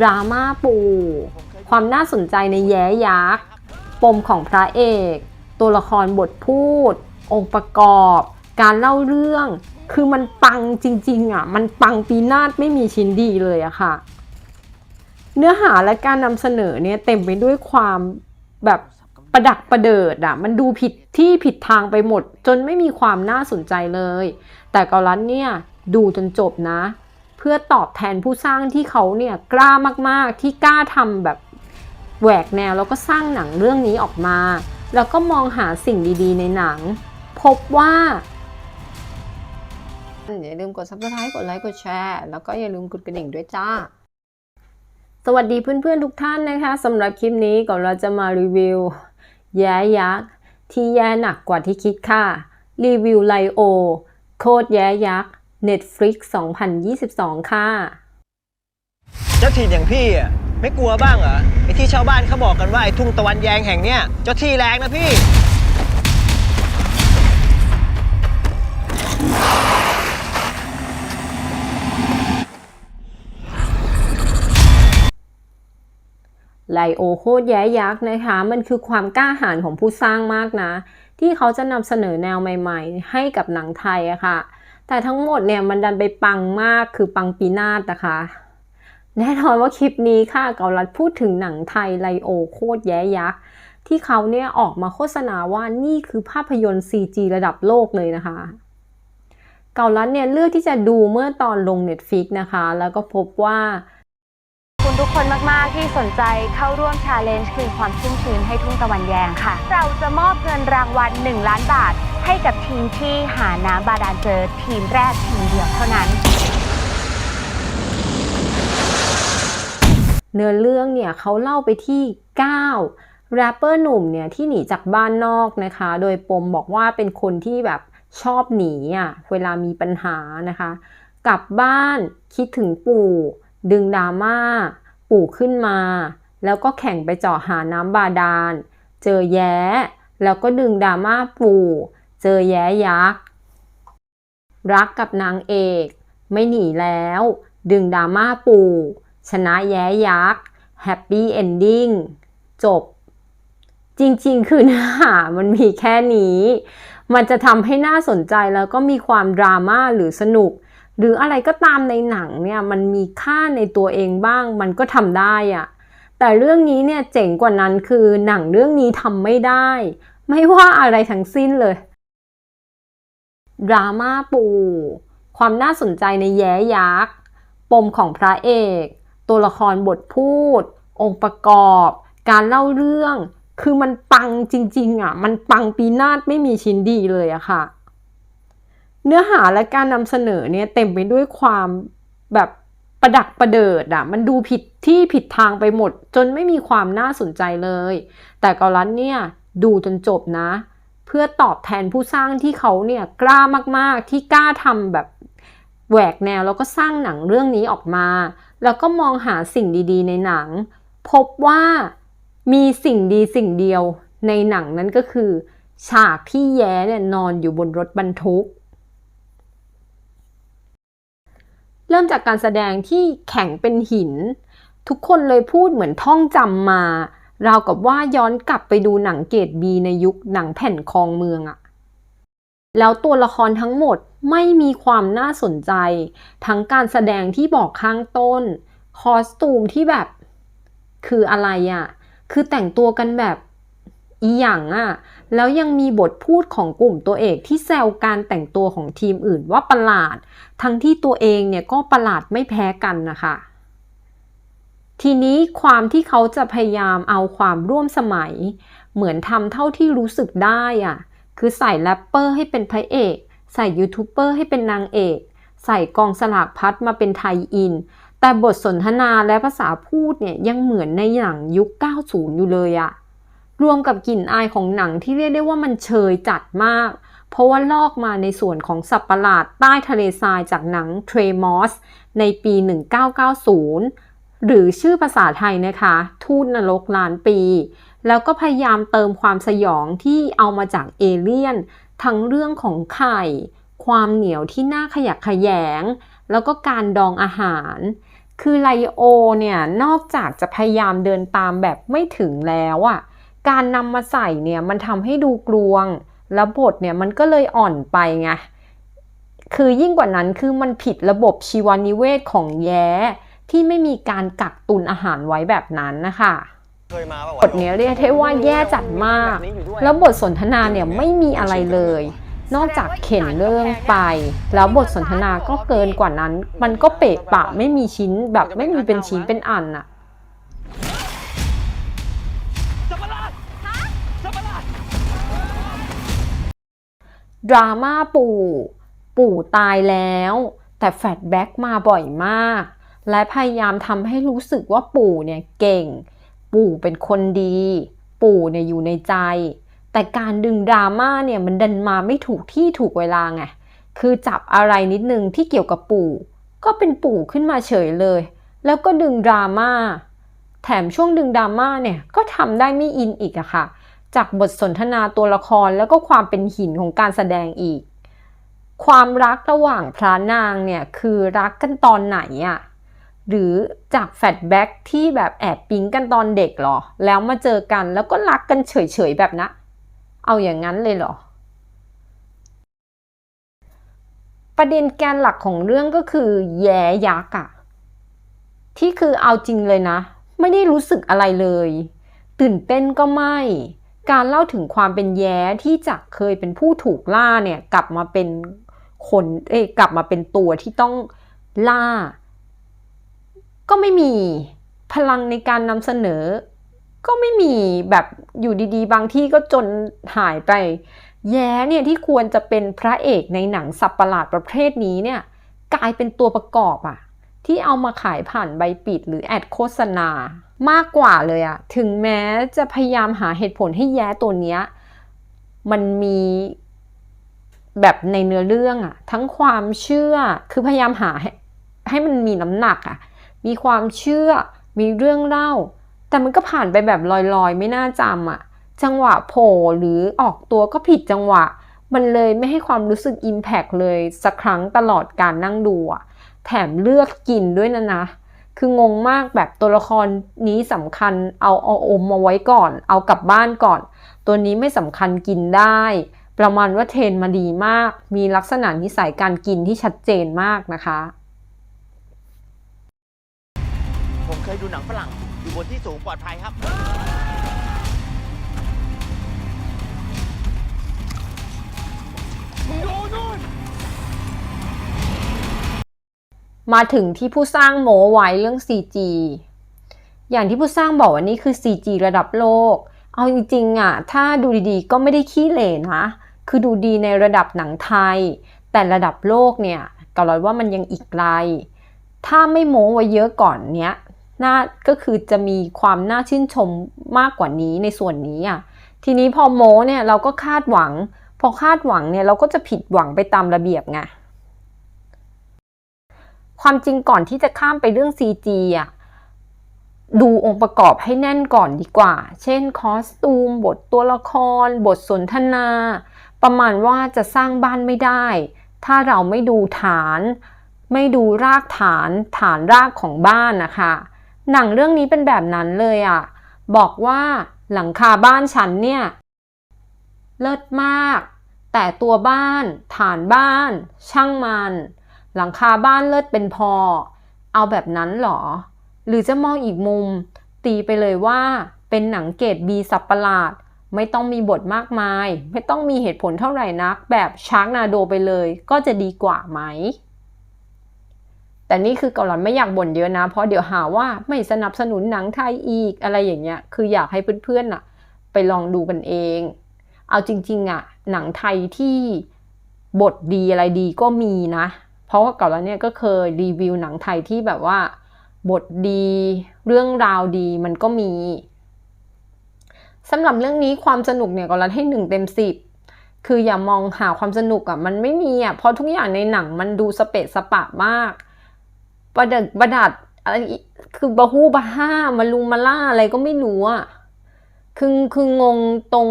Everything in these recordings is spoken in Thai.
ดราม่าปูความน่าสนใจในแย้ยักษ์ ปมของพระเอก ตัวละครบทพูด องค์ประกอบ การเล่าเรื่อง คือมันปังจริง ๆอะ มันปังปีนาศไม่มีชิ้นดีเลยอะค่ะ เนื้อหาและการนำเสนอเนี่ยเต็มไปด้วยความแบบประดักประเดิดอะมันดูผิดที่ผิดทางไปหมด จนไม่มีความน่าสนใจเลย แต่กอลันเนี่ยดูจนจบนะ เพื่อตอบแทนผู้สร้างที่เขาเนี่ยกล้ามากๆที่กล้าทำแบบแหวกแนวแล้วก็สร้างหนังเรื่องนี้ออกมา แล้วก็มองหาสิ่งดีๆ ในหนัง พบว่าอย่าลืมกด subscribe กดไลค์กดแชร์แล้วก็อย่าลืมกดกระดิ่งด้วยจ้า สวัสดีเพื่อนๆทุกท่านนะคะสำหรับคลิปนี้ก่อนเราจะมารีวิว แย้ยักษ์ที่แย่หนักกว่าที่คิดค่ะ รีวิวไลโอ โคตรแย้ยักษ์ Netflix 2022 ค่ะ เจ้าถิ่นอย่างพี่อะไม่กลัวบ้างเหรอไอ้ที่ชาวบ้านเขาบอกกันว่าไอ้ทุ่งตะวันแยงแห่งเนี้ยเจ้าที่แรงนะพี่ ไลโอโคตรแย้ยักษ์นะคะ มันคือความกล้าหาญของผู้สร้างมากนะ ที่เขาจะนำเสนอแนวใหม่ๆ ให้กับหนังไทยอะค่ะ แต่ทั้งหมดเนี่ยมันดันไปปังมากคือปังปีนาศนะคะ แน่นอนว่าคลิปนี้ค่ะเกาลัดพูดถึงหนังไทยไลโอโคตรแย้ยักษ์ที่เขาเนี่ยออกมาโฆษณาว่านี่คือภาพยนตร์ CG ระดับโลกเลยนะคะ เกาลัดเนี่ยเลือกที่จะดูเมื่อตอนลง Netflix นะคะ แล้วก็พบว่าคุณทุกคนมาก ๆ ที่สนใจเข้าร่วมชาเลนจ์คืนความชุ่มชื้นให้ทุ่งตะวันแยงค่ะ เราจะมอบเงินรางวัล 1 ล้านบาท ให้กับทีมที่หาน้ำบาดาลเจอทีมแรกทีมเดียวเท่านั้น เนื้อเรื่องเนี่ยเขาเล่าไปที่ 9 แรปเปอร์หนุ่มเนี่ยที่หนีจากบ้านนอกนะคะ โดยปมบอกว่าเป็นคนที่แบบชอบหนีอะเวลามีปัญหานะคะ กลับบ้านคิดถึงปู่ ดึงดราม่า ปู่ขึ้นมา แล้วก็แข่งไปเจาะหาน้ำบาดาล เจอแย้ แล้วก็ดึงดราม่าปู่ เจอแย้ยักษ์ รักกับนางเอก ไม่หนีแล้ว ดึงดราม่าปู่ ชนะแย้ยักษ์ แฮปปี้เอนดิ้ง จบ จริงๆ คือเนื้อหามันมีแค่นี้ มันจะทำให้น่าสนใจแล้วก็มีความดราม่าหรือสนุก หรืออะไรก็ตามในหนังเนี่ย มันมีค่าในตัวเองบ้าง มันก็ทำได้อะแต่เรื่องนี้เนี่ยเจ๋งกว่านั้นคือหนังเรื่องนี้ทำไม่ได้ ไม่ว่าอะไรทั้งสิ้นเลย ดราม่าปูความน่าสนใจในแย้ยักษ์ ปมของพระเอก ตัวละครบทพูด องค์ประกอบ การเล่าเรื่อง คือมันปังจริง ๆอะ มันปังปีนาศไม่มีชิ้นดีเลยอะค่ะ เนื้อหาและการนำเสนอเนี่ยเต็มไปด้วยความแบบประดักประเดิดอะมันดูผิดที่ผิดทางไปหมด จนไม่มีความน่าสนใจเลย แต่กอลันเนี่ยดูจนจบนะ เพื่อตอบแทนผู้สร้างที่เขาเนี่ยกล้ามากๆที่กล้าทำแบบแหวกแนวแล้วก็สร้างหนังเรื่องนี้ออกมา แล้วก็มองหาสิ่งดีๆ ในหนัง พบว่ามีสิ่งดีสิ่งเดียวในหนังนั้นก็คือ ฉากที่แย้เนี่ยนอนอยู่บนรถบรรทุก เริ่มจากการแสดงที่แข็งเป็นหิน ทุกคนเลยพูดเหมือนท่องจำมา ราวกับว่าย้อนกลับไปดูหนังเกรดบีในยุคหนังแผ่นคลองเมืองอะแล้วตัวละครทั้งหมดไม่มีความน่าสนใจ ทั้งการแสดงที่บอกข้างต้น คอสตูมที่แบบ คืออะไรอะคือแต่งตัวกันแบบอีหยังอะแล้วยังมีบทพูดของกลุ่มตัวเอกที่แซวการแต่งตัวของทีมอื่นว่าประหลาด ทั้งที่ตัวเองเนี่ยก็ประหลาดไม่แพ้กันนะคะ ทีนี้ความที่เขาจะพยายามเอาความร่วมสมัย เหมือนทำเท่าที่รู้สึกได้อะคือใส่แรปเปอร์ให้เป็นพระเอก ใส่ยูทูบเบอร์ให้เป็นนางเอก ใส่กองสลากพัดมาเป็นไทยอิน แต่บทสนทนาและภาษาพูดเนี่ยยังเหมือนในหนังยุค 90 อยู่เลยอะรวมกับกลิ่นอายของหนังที่เรียกได้ว่ามันเชยจัดมาก เพราะว่าลอกมาในส่วนของสัตว์ประหลาดใต้ทะเลทรายจากหนังเทรมอสในปี 1990 หรือชื่อภาษาไทยนะคะ ทูตนรกล้านปี แล้วก็พยายามเติมความสยองที่เอามาจากเอเลี่ยน ทั้งเรื่องของไข่ ความเหนียวที่น่าขยักขยแงแล้วก็การดองอาหาร คือไลโอเนี่ยนอกจากจะพยายามเดินตามแบบไม่ถึงแล้วอะ่ะการนำมาใส่เนี่ยมันทำให้ดูกลวง แล้วบทเนี่ยมันก็เลยอ่อนไปไงคือยิ่งกว่านั้นคือมันผิดระบบชีวนิเวศของแย้ ที่ไม่มีการกักตุนอาหารไว้แบบนั้นนะคะเคยมาป่าวะบทเนี้ยเรียกได้ว่าแย่จัดมากแบบนี้อยู่ด้วยแล้วบทสนทนาเนี่ยไม่มีอะไรเลย นอกจากเข็นเรื่องไป แล้วบทสนทนาก็เกินกว่านั้น มันก็เปะปะไม่มีชิ้นแบบไม่มีเป็นชิ้นเป็นอันอะสับปะรดสับปะรดดราม่าปู่ ปู่ตายแล้ว แต่แฟลชแบ็กมาบ่อยมาก และพยายามทำให้รู้สึกว่าปู่เนี่ยเก่ง ปู่เป็นคนดี ปู่เนี่ยอยู่ในใจ แต่การดึงดราม่าเนี่ยมันดันมาไม่ถูกที่ถูกเวลาไง คือจับอะไรนิดนึงที่เกี่ยวกับปู่ ก็เป็นปู่ขึ้นมาเฉยเลย แล้วก็ดึงดราม่า แถมช่วงดึงดราม่าเนี่ยก็ทำได้ไม่อินอีกอะค่ะ จากบทสนทนาตัวละครแล้วก็ความเป็นหินของการแสดงอีก ความรักระหว่างพระนางเนี่ยคือรักกันตอนไหนอะ หรือจากแฟลชแบ็กที่แบบแอบปิ๊งกันตอนเด็กเหรอ แล้วมาเจอกันแล้วก็รักกันเฉยๆแบบนะ เอาอย่างนั้นเลยเหรอ ประเด็นแกนหลักของเรื่องก็คือ แย้ยักษ์อะที่คือเอาจริงเลยนะ ไม่ได้รู้สึกอะไรเลย ตื่นเต้นก็ไม่ การเล่าถึงความเป็นแย้ที่จากเคยเป็นผู้ถูกล่าเนี่ย กลับมาเป็นคนเอ้ยกลับมาเป็นตัวที่ต้องล่า ก็ไม่มีพลังในการนำเสนอ ก็ไม่มีแบบอยู่ดีๆ บางที่ก็จนหายไป แย้เนี่ยที่ควรจะเป็นพระเอกในหนังสับประหลาดประเภทนี้เนี่ยกลายเป็นตัวประกอบอะที่เอามาขายผ่านใบปิดหรือแอดโฆษณามากกว่าเลยอะถึงแม้จะพยายามหาเหตุผลให้แย้ตัวเนี้ยมันมีแบบในเนื้อเรื่องอะทั้งความเชื่อคือพยายามหาให้ให้มันมีน้ำหนักอะ มีความเชื่อ มีเรื่องเล่า แต่มันก็ผ่านไปแบบลอยๆ ไม่น่าจำอะจังหวะโผล่หรือออกตัวก็ผิดจังหวะ มันเลยไม่ให้ความรู้สึกอิมแพกเลยสักครั้งตลอดการนั่งดูอะแถมเลือกกินด้วยนะนะ คืองงมากแบบตัวละครนี้สำคัญเอาเอาอมมาไว้ก่อน เอากลับบ้านก่อน ตัวนี้ไม่สำคัญกินได้ ประมาณว่าเทรนมาดีมาก มีลักษณะนิสัยการกินที่ชัดเจนมากนะคะ ผม เคยดูหนังฝรั่งอยู่บนที่สูงปลอดภัยครับ มาถึงที่ผู้สร้างโมไว้เรื่อง CG อย่างที่ผู้สร้างบอกว่านี่คือ CG ระดับโลก เอาจริงๆอะ ถ้าดูดีๆ ก็ไม่ได้ขี้เหร่นะ คือดูดีในระดับหนังไทย แต่ระดับโลกเนี่ยก็ร้อยว่ามันยังอีกไกล ถ้าไม่โม้ไว้เยอะก่อนเนี้ย น่าก็คือจะมีความน่าชื่นชมมากกว่านี้ในส่วนนี้อะทีนี้พอโมเนี่ยเราก็คาดหวัง พอคาดหวังเนี่ยเราก็จะผิดหวังไปตามระเบียบไงความจริงก่อนที่จะข้ามไปเรื่อง CG อะดูองค์ประกอบให้แน่นก่อนดีกว่า เช่นคอสตูม บทตัวละคร บทสนทนา ประมาณว่าจะสร้างบ้านไม่ได้ ถ้าเราไม่ดูฐาน ไม่ดูรากฐาน ฐานรากของบ้านนะคะ หนังเรื่องนี้เป็นแบบนั้นเลยอะ บอกว่าหลังคาบ้านฉันเนี่ย เลิศมาก แต่ตัวบ้าน ฐานบ้าน ช่างมัน หลังคาบ้านเลิศเป็นพอ เอาแบบนั้นเหรอ หรือจะมองอีกมุม ตีไปเลยว่าเป็นหนังเกรดบีสับประหลาด ไม่ต้องมีบทมากมาย ไม่ต้องมีเหตุผลเท่าไหร่นัก แบบชาร์กนาโดไปเลย ก็จะดีกว่าไหม แต่นี่คือเกาหลันไม่อยากบ่นเยอะนะ เพราะเดี๋ยวหาว่าไม่สนับสนุนหนังไทยอีกอะไรอย่างเงี้ย คืออยากให้เพื่อนๆน่ะ ไปลองดูกันเอง เอาจริงๆอะหนังไทยที่บทดีอะไรดีก็มีนะ เพราะว่าก่อนแล้วเนี่ยก็เคยรีวิวหนังไทยที่แบบว่า บทดีเรื่องราวดีมันก็มีสำหรับเรื่องนี้ความสนุกเนี่ยก็รันให้หนึ่งเต็มสิบคืออย่ามองหาความสนุกอะ่ะมันไม่มีอะ่ะเพราะทุกอย่างในหนังมันดูสเปะสปะมาก ประดัดประดัดอะไรคือบะฮู้บะห้ามาลุงมาล่าอะไรก็ไม่รู้อะคือคืองงตรง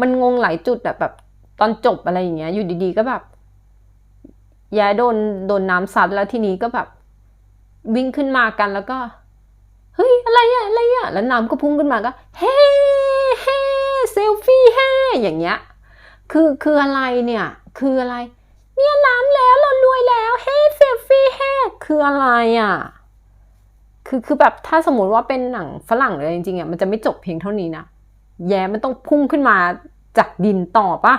มันงงหลายจุดอะแบบตอนจบอะไรอย่างเงี้ย อยู่ดีๆก็แบบยายโดนโดนน้ำซัดแล้วทีนี้ก็แบบ วิ่งขึ้นมากันแล้วก็ เฮ้ยอะไรอะอะไรอะแล้วน้ำก็พุ่งขึ้นมาก็ เฮ้เฮ้เซลฟี่เฮ้อย่างเงี้ย คือคืออะไรเนี่ย คืออะไร เนี่ยน้ำแล้วเรารวยแล้วเฮ้เซลฟี่เฮ้คืออะไรอะคือคือแบบถ้าสมมติว่าเป็นหนังฝรั่งเลยจริงๆอะมันจะไม่จบเพียงเท่านี้นะแย้มันต้องพุ่งขึ้นมาจากดินต่อปะ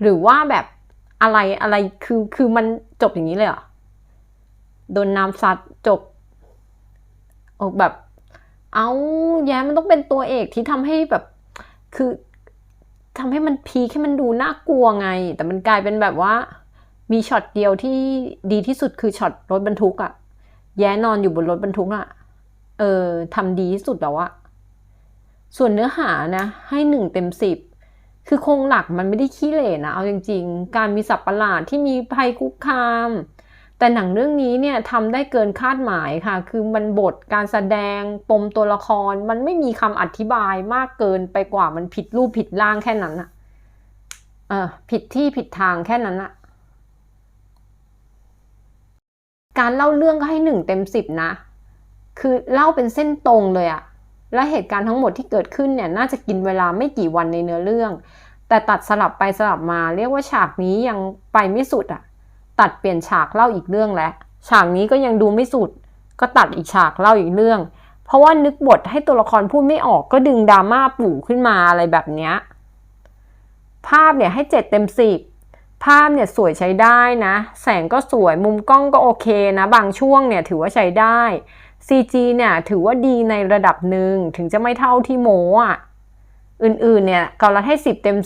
หรือว่าแบบอะไรอะไรคือคือมันจบอย่างนี้เลยเหรอโดนน้ำซัดจบโอ้แบบ เอาแย้มันต้องเป็นตัวเอกที่ทำให้แบบคือทำให้มันพีคให้มันดูน่ากลัวไง แต่มันกลายเป็นแบบว่า มีช็อตเดียวที่ดีที่สุดคือช็อตรถบรรทุกอะแย้นอนอยู่บนรถบรรทุกอะเออทำดีที่สุดแล้วอะส่วนเนื้อหานะให้หนึ่งเต็มสิบคือโครงหลักมันไม่ได้ขี้เหร่นะ เอาจริง ๆ การมีสัตว์ประหลาดที่มีภัยคุกคาม แต่หนังเรื่องนี้เนี่ยทำได้เกินคาดหมายค่ะ คือมันบทการแสดงปมตัวละคร มันไม่มีคำอธิบายมากเกินไปกว่ามันผิดรูปผิดร่างแค่นั้นอะเออผิดที่ผิดทางแค่นั้นอะ การเล่าเรื่องก็ให้หนึ่งเต็มสิบนะ คือเล่าเป็นเส้นตรงเลยอะและเหตุการณ์ทั้งหมดที่เกิดขึ้นเนี่ยน่าจะกินเวลาไม่กี่วันในเนื้อเรื่อง แต่ตัดสลับไปสลับมา เรียกว่าฉากนี้ยังไปไม่สุดอะตัดเปลี่ยนฉากเล่าอีกเรื่องแล้ว ฉากนี้ก็ยังดูไม่สุด ก็ตัดอีกฉากเล่าอีกเรื่อง เพราะว่านึกบทให้ตัวละครพูดไม่ออกก็ดึงดราม่าปู่ขึ้นมาอะไรแบบเนี้ยภาพเนี่ยให้เจ็ดเต็มสิบ ภาพเนี่ยสวยใช้ได้นะ แสงก็สวยมุมกล้องก็โอเคนะ บางช่วงเนี่ยถือว่าใช้ได้ CG เนี่ยถือว่าดีในระดับหนึ่งถึงจะไม่เท่าที่โมอะ อื่นๆเนี่ยเกาลัดให้ 10 เต็ม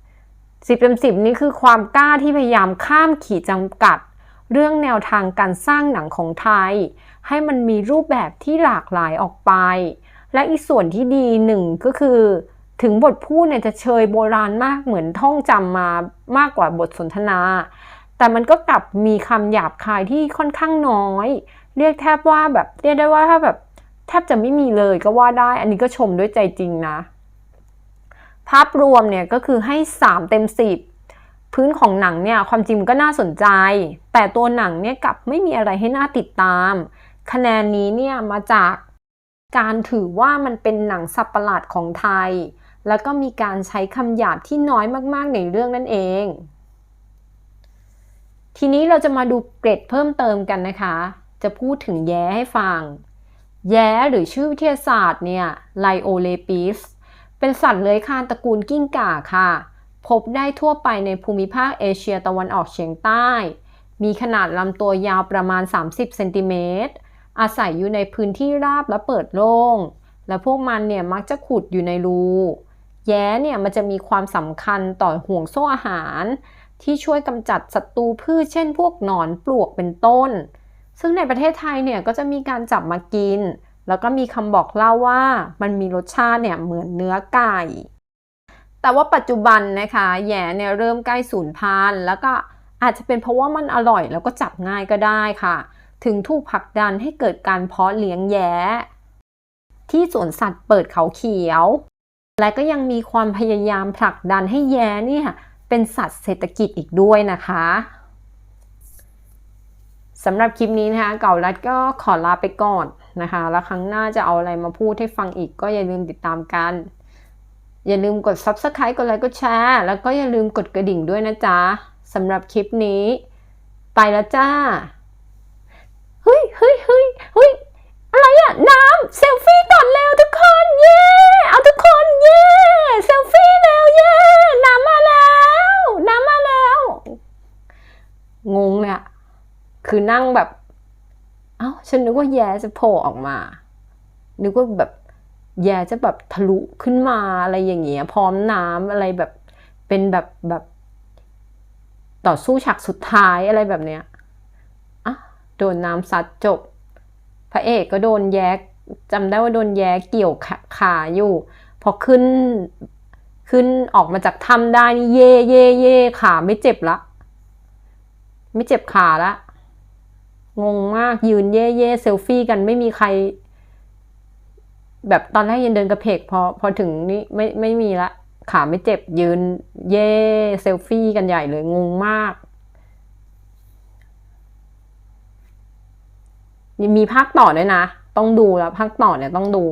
10 10 เต็ม 10 นี่คือความกล้าที่พยายามข้ามขีดจำกัด เรื่องแนวทางการสร้างหนังของไทย ให้มันมีรูปแบบที่หลากหลายออกไป และอีกส่วนที่ดีหนึ่งก็คือ ถึงบทพูดเนี่ยจะเชยโบราณมากเหมือนท่องจำมามากกว่าบทสนทนา แต่มันก็กลับมีคำหยาบคายที่ค่อนข้างน้อย เรียกแทบว่าแบบเรียกได้ว่าถ้าแบบแทบจะไม่มีเลยก็ว่าได้ อันนี้ก็ชมด้วยใจจริงนะ ภาพรวมเนี่ยก็คือให้ 3 เต็ม 10 พื้นของหนังเนี่ยความจริงก็น่าสนใจ แต่ตัวหนังเนี่ยกลับไม่มีอะไรให้น่าติดตาม คะแนนนี้เนี่ยมาจากการถือว่ามันเป็นหนังสับประหลาดของไทย แล้วก็มีการใช้คำหยาบที่น้อยมากๆในเรื่องนั่นเอง ทีนี้เราจะมาดูเกรดเพิ่มเติมกันนะคะ จะพูดถึงแย้ให้ฟัง แย้หรือชื่อวิทยาศาสตร์เนี่ยไลโอเลปิสเป็นสัตว์เลื้อยคลานตระกูลกิ้งก่าค่ะ พบได้ทั่วไปในภูมิภาคเอเชียตะวันออกเฉียงใต้ มีขนาดลำตัวยาวประมาณ 30 เซนติเมตร อาศัยอยู่ในพื้นที่ราบและเปิดโล่งและพวกมันเนี่ยมักจะขุดอยู่ในรู แย้เนี่ยมันจะมีความสำคัญต่อห่วงโซ่อาหาร ที่ช่วยกำจัดศัตรูพืชเช่นพวกหนอนปลวกเป็นต้น ซึ่งในประเทศไทยเนี่ยก็จะมีการจับมากิน แล้วก็มีคำบอกเล่าว่ามันมีรสชาติเนี่ยเหมือนเนื้อไก่ แต่ว่าปัจจุบันนะคะแย่เนี่ยเริ่มใกล้สูญพันธุ์แล้วก็อาจจะเป็นเพราะว่ามันอร่อยแล้วก็จับง่ายก็ได้ค่ะ ถึงถูกผลักดันให้เกิดการเพาะเลี้ยงแย้ที่สวนสัตว์เปิดเขาเขียว และก็ยังมีความพยายามผลักดันให้แย้เนี่ยเป็นสัตว์เศรษฐกิจอีกด้วยนะคะสำหรับคลิปนี้นะคะเก่ารัดก็ขอลาไปก่อนนะคะ แล้วครั้งหน้าจะเอาอะไรมาพูดให้ฟังอีกก็อย่าลืมติดตามกัน อย่าลืมกด subscribe กดไลค์กดแชร์แล้วก็อย่าลืมกดกระดิ่งด้วยนะจ๊ะสำหรับคลิปนี้ ไปแล้วจ้าเฮ้ยเฮ้ยเฮ้ยเฮ้ยอะไรอะน้ำเซลฟี่ก่อนเร็วทุกคน เย้ งงเลยอะคือนั่งแบบ เอ้า ฉันนึกว่าแย่จะโผล่ออกมา นึกว่าแบบแย่จะแบบทะลุขึ้นมาอะไรอย่างเงี้ย พร้อมน้ำอะไรแบบ เป็นแบบแบบ ต่อสู้ฉากสุดท้ายอะไรแบบเนี้ยอะโดนน้ำซัดจบ พระเอกก็โดนแย้จำได้ว่าโดนแย้เกี่ยวขาขาอยู่ พอขึ้นขึ้นออกมาจากถ้ำได้นี่เย่เย่เย่ขาไม่เจ็บละ ไม่เจ็บขาละงงมากยืนเย่เย่เซลฟี่กันไม่มีใคร แบบตอนแรกยังเดินกระเพกพอพอถึงนี้ไม่ไม่มีละ ขาไม่เจ็บยืนเย่เซลฟี่กันใหญ่เลยงงมากมีภาคต่อด้วยนะ ต้องดูแล้วภาคต่อเนี่ยต้องดู